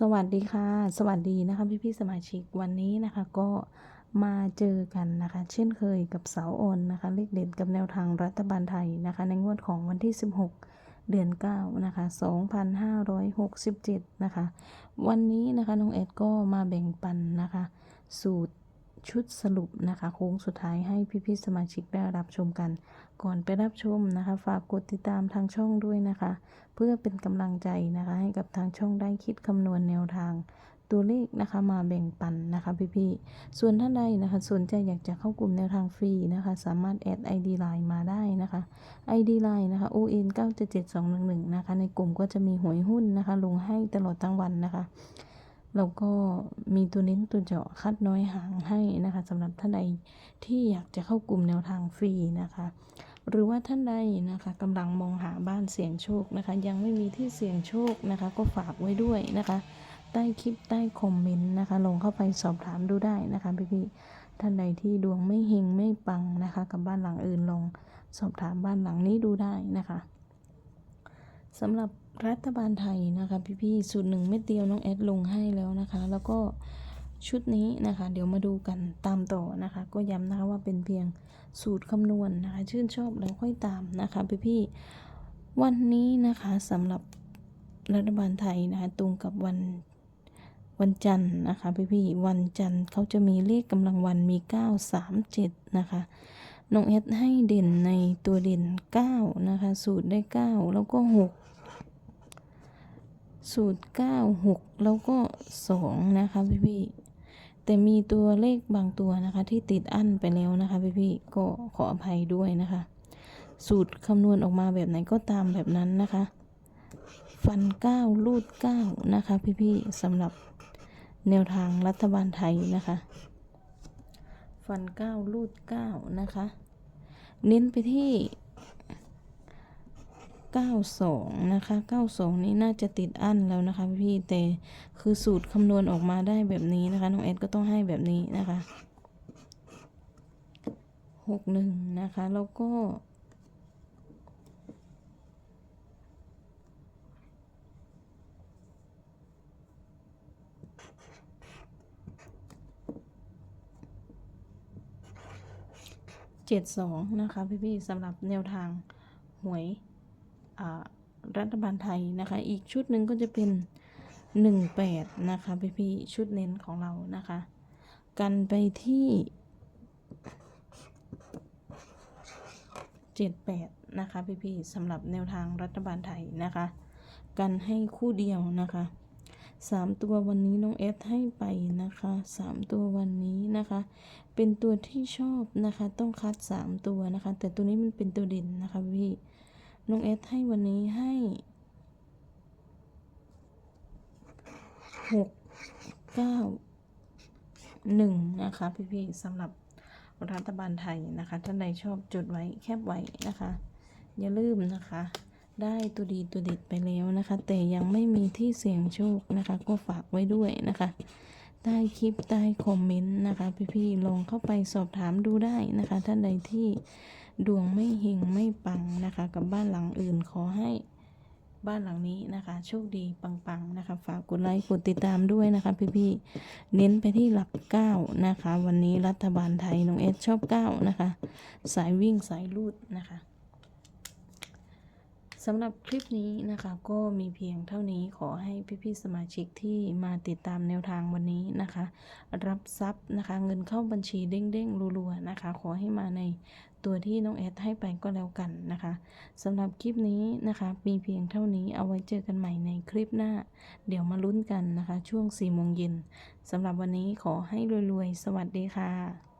สวัสดีค่ะ สวัสดีนะคะพี่พี่สมาชิกวันนี้นะคะก็มาเจอกันนะคะ เช่นเคยกับเสาโอนนะคะเลขเด่นกับแนวทางรัฐบาลไทยนะคะ ในงวดของวันที่ 16 เดือน 9 นะคะ 2567 นะคะ วันนี้นะคะน้องเอ็ดก็มาแบ่งปันนะคะ สูตร ชุดสรุปนะคะโค้งสุดท้ายให้พี่ๆสมาชิกได้รับชมกัน ก่อนไปรับชมนะคะ ฝากกดติดตามทางช่องด้วยนะคะ เพื่อเป็นกำลังใจนะคะ ให้กับทางช่องได้คิดคำนวณแนวทางตัวเลขนะคะมาแบ่งปันนะคะพี่ๆส่วนท่านใดนะคะสนใจอยากจะเข้ากลุ่มแนวทางฟรีนะคะ สามารถแอด ID Line มาได้นะคะ ID Line นะคะ ON 9 7 7 2 1 1นะคะ ในกลุ่มก็จะมีหวยหุ้นนะคะ ลงให้ตลอดทั้งวันนะคะ แล้วก็มีตัวเน้นตัวเจาะคัดน้อยหางให้นะคะสำหรับท่านใดที่อยากจะเข้ากลุ่มแนวทางฟรีนะคะ หรือว่าท่านใดนะคะกำลังมองหาบ้านเสี่ยงโชคนะคะ ยังไม่มีที่เสี่ยงโชคนะคะ ก็ฝากไว้ด้วยนะคะ ใต้คลิปใต้คอมเมนต์นะคะ ลงเข้าไปสอบถามดูได้นะคะพี่ๆท่านใดที่ดวงไม่เฮงไม่ปังนะคะ กับบ้านหลังอื่นลองสอบถามบ้านหลังนี้ดูได้นะคะ สำหรับรัฐบาลไทยนะคะพี่ๆสูตรหนึ่งเม็ดเดียวน้องแอดลงให้แล้วนะคะ แล้วก็ชุดนี้นะคะ เดี๋ยวมาดูกันตามต่อนะคะ ก็ย้ำนะคะว่าเป็นเพียงสูตรคำนวณนะคะ ชื่นชอบแล้วค่อยตามนะคะพี่ๆวันนี้นะคะสำหรับรัฐบาลไทยนะคะตรงกับวันวันจันทร์นะคะพี่ๆวันจันทร์เขาจะมีเลขกำลังวันมี 9 3 7 นะคะ น้องเอสให้เด่นในตัวเด่น 9 นะคะ สูตรได้ 9 แล้วก็ 6 สูตร 9 6 แล้วก็ 2 นะคะพี่ๆแต่มีตัวเลขบางตัวนะคะ ที่ติดอั้นไปแล้วนะคะพี่ๆก็ขออภัยด้วยนะคะ สูตรคำนวณออกมาแบบไหนก็ตามแบบนั้นนะคะ ฟัน 9 ลูด 9 นะคะพี่ๆสำหรับแนวทางรัฐบาลไทยนะคะ ฟัน9ลูด9นะคะ เน้นไปที่92นะคะ92นี้น่าจะติดอั้นแล้วนะคะพี่แต่คือสูตรคำนวณออกมาได้แบบนี้นะคะน้องเอ็ดก็ต้องให้แบบนี้นะคะ61นะคะ แล้วก็ 72 นะคะ พี่ๆสำหรับแนวทางหวยรัฐบาลไทยนะคะ อีกชุดหนึ่งก็จะเป็น 18 นะคะ พี่พี่ๆชุดเน้นของเรานะคะ กันไปที่ 78 นะคะพี่พี่ๆสำหรับแนวทางรัฐบาลไทยนะคะ กันให้คู่เดียวนะคะ สามตัววันนี้น้องเอสให้ไปนะคะสามตัววันนี้นะคะ เป็นตัวที่ชอบนะคะ ต้องคัดสามตัวนะคะ แต่ตัวนี้มันเป็นตัวเด่นนะคะพี่น้องเอสให้วันนี้ให้หกเก้าหนึ่งนะคะพี่ๆสำหรับรัฐบาลไทยนะคะ ท่านใดชอบจดไว้แคบไว้นะคะ อย่าลืมนะคะ ได้ตัวดีตัวเด็ดไปแล้วนะคะ แต่ยังไม่มีที่เสี่ยงโชคนะคะ ก็ฝากไว้ด้วยนะคะใต้คลิปใต้คอมเมนต์นะคะ พี่ๆลองเข้าไปสอบถามดูได้นะคะ ท่านใดที่ดวงไม่เฮงไม่ปังนะคะ กับบ้านหลังอื่นขอให้บ้านหลังนี้นะคะ โชคดีปังๆนะคะ ฝากกดไลค์กดติดตามด้วยนะคะ พี่ๆเน้นไปที่หลักเก้านะคะ วันนี้รัฐบาลไทยน้องเอสชอบเก้านะคะ สายวิ่งสายลูดนะคะ สำหรับคลิปนี้นะคะก็มีเพียงเท่านี้ขอให้พี่ๆสมาชิกที่มาติดตามแนวทางวันนี้นะคะ รับทรัพย์นะคะ เงินเข้าบัญชีเด้งๆรัวๆนะคะ ขอให้มาในตัวที่น้องแอดให้ไปก็แล้วกันนะคะสำหรับคลิปนี้นะคะมีเพียงเท่านี้เอาไว้เจอกันใหม่ในคลิปหน้า เดี๋ยวมาลุ้นกันนะคะ ช่วง4โมงเย็นสำหรับวันนี้ขอให้รวยๆ สวัสดีค่ะ